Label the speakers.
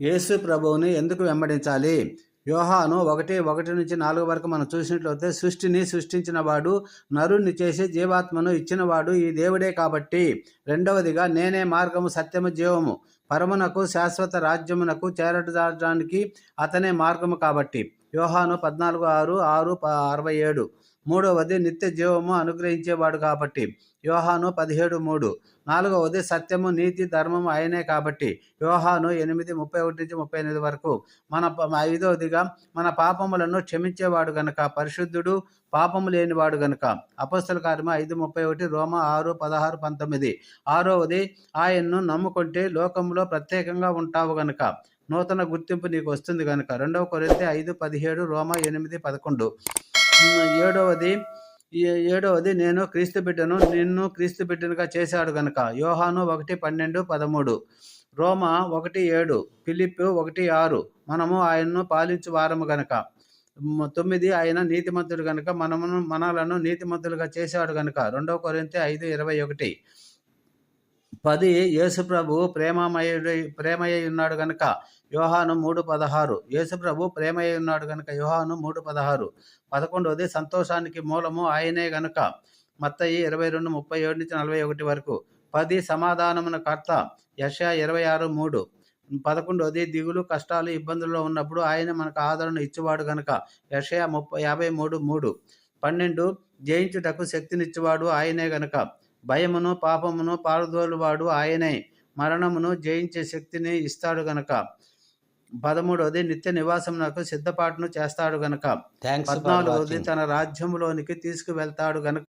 Speaker 1: యేసు ప్రభువుని ఎందుకు వెంబడించాలి? యోహాను ఒకటి ఒకటి నుంచి నాలుగు వరకు మనం చూసినట్లయితే సృష్టిని సృష్టించిన వాడు నరుణ్ణి చేసి జీవాత్మను ఇచ్చినవాడు ఈ దేవుడే కాబట్టి రెండవదిగా నేనే మార్గము సత్యము జీవము. పరమునకు శాశ్వత రాజ్యమునకు చేరటానికి అతనే మార్గము కాబట్టి. యోహాను పద్నాలుగు ఆరు ఆరు ప- అరవై ఏడు. మూడవది నిత్య జీవము అనుగ్రహించేవాడు కాబట్టి. యోహాను పదిహేడు మూడు. నాలుగవది సత్యము నీతి ధర్మము ఆయనే కాబట్టి. యోహాను ఎనిమిది ముప్పై ఒకటి నుంచి ముప్పై ఎనిమిది వరకు. మన ప- ఐదవదిగా మన పాపములను క్షమించేవాడు గనక పరిశుద్ధుడు పాపము లేనివాడు గనక. అపస్తుల కార్యము ఐదు ముప్పై ఒకటి రోమ ఆరు పదహారు పంతొమ్మిది. ఆరవది ఆయన్ను నమ్ముకుంటే లోకంలో ప్రత్యేకంగా ఉంటావు గనక నూతన గుర్తింపు నీకు వస్తుంది కనుక రెండవ కొరింథీ ఐదు పదిహేడు రోమా ఎనిమిది పదకొండు. ఏడవది ఏ- ఏడవది నేను క్రీస్తు బిడ్డను నిన్ను క్రీస్తు బిడ్డనుగా చేశాడు గనుక. యోహాను ఒకటి పన్నెండు పదమూడు. రోమ ఒకటి ఏడు. ఫిలిప్ ఒకటి ఆరు. మనము ఆయన్ను పాలించు వారము గనక. తొమ్మిది ఆయన నీతిమంతుడు గనుక మనమును మనలను నీతిమంతులుగా చేశాడు గనుక. రెండవ కొరింథీ ఐదు ఇరవై ఒకటి. పది యేసుప్రభు ప్రేమమయుడై ప్రేమయ్య ఉన్నాడు గనుక యోహాను మూడు పదహారు. యేసుప్రభు ప్రేమయ్య ఉన్నాడు గనుక యోహాను మూడు పదహారు. పదకొండవది సంతోషానికి మూలము ఆయనే గనుక. మత్తయి ఇరవై రెండు ముప్పై ఏడు నుంచి నలభై ఒకటి వరకు. పది సమాధానమున కర్త యశ ఇరవై ఆరు మూడు. పదకొండవది దిగులు కష్టాలు ఇబ్బందుల్లో ఉన్నప్పుడు ఆయన మనకు ఆదరణ ఇచ్చేవాడు గనుక. యషయ ముప్పై యాభై మూడు మూడు. పన్నెండు జయించుటకు శక్తినిచ్చేవాడు ఆయనే గనుక. భయమును పాపమును పారదోలువాడు ఆయనే. మరణమును జయించే శక్తిని ఇస్తాడు గనక. పదమూడవది నిత్య నివాసమునకు సిద్ధపాటును చేస్తాడు గనక. పద్నాలుగవది తన రాజ్యములోనికి తీసుకువెళ్తాడు గనక.